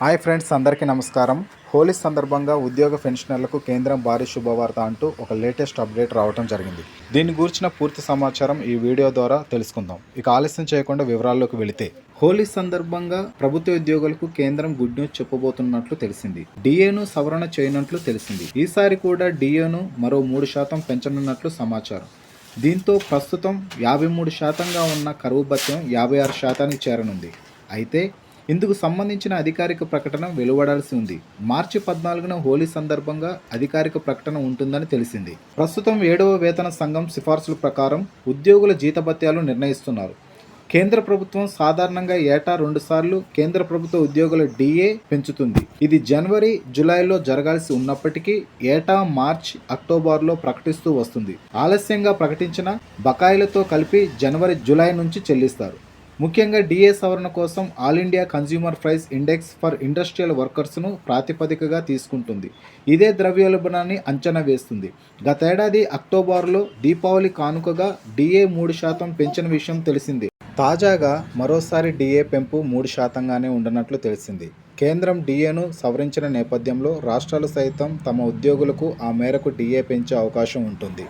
Hi friends అందరికీ నమస్కారం. హోలీ సందర్భంగా ఉద్యోగ పెన్షనర్లకు కేంద్రం భారీ శుభవార్త అంటూ ఒక లేటెస్ట్ అప్డేట్ రావడం జరిగింది. దీని గురించిన పూర్తి సమాచారం ఈ వీడియో ద్వారా తెలుసుకుందాం. ఇక ఆలస్యం చేయకుండా వివరాల్లోకి వెళితే హోలీ సందర్భంగా ప్రభుత్వ ఉద్యోగులకు కేంద్రం గుడ్ న్యూస్ చెప్పబోతున్నట్లు తెలిసింది. డిఏను సవరణ చేయనట్లు తెలిసింది. ఈసారి కూడా డిఏను మరో మూడు శాతం పెంచనున్నట్లు సమాచారం. దీంతో ప్రస్తుతం యాభై మూడు శాతంగా ఉన్న కరువు భత్యం యాభై ఆరు శాతానికి చేరనుంది. అయితే ఇందుకు సంబంధించిన అధికారిక ప్రకటన వెలువడాల్సి ఉంది. మార్చి పద్నాలుగున హోలీ సందర్భంగా అధికారిక ప్రకటన ఉంటుందని తెలిసింది. ప్రస్తుతం ఏడవ వేతన సంఘం సిఫార్సుల ప్రకారం ఉద్యోగుల జీతభత్యాలు నిర్ణయిస్తున్నారు. కేంద్ర ప్రభుత్వం సాధారణంగా ఏటా రెండుసార్లు కేంద్ర ప్రభుత్వ ఉద్యోగుల డిఏ పెంచుతుంది. ఇది జనవరి జులైలో జరగాల్సి ఉన్నప్పటికీ ఏటా మార్చ్ అక్టోబర్లో ప్రకటిస్తూ వస్తుంది. ఆలస్యంగా ప్రకటించిన బకాయిలతో కలిపి జనవరి జూలై నుంచి చెల్లిస్తారు. ముఖ్యంగా డిఏ సవరణ కోసం all India consumer price index for industrial వర్కర్స్ను ప్రాతిపదికగా తీసుకుంటుంది. ఇదే ద్రవ్యోల్బణాన్ని అంచనా వేస్తుంది. గతేడాది అక్టోబర్లో దీపావళి కానుకగా డిఏ మూడు శాతం పెంచిన విషయం తెలిసింది. తాజాగా మరోసారి డిఏ పెంపు మూడు శాతంగానే ఉండనట్లు తెలిసింది. కేంద్రం డిఏను సవరించిన నేపథ్యంలో రాష్ట్రాలు సైతం తమ ఉద్యోగులకు ఆ మేరకు డిఏ పెంచే అవకాశం ఉంటుంది.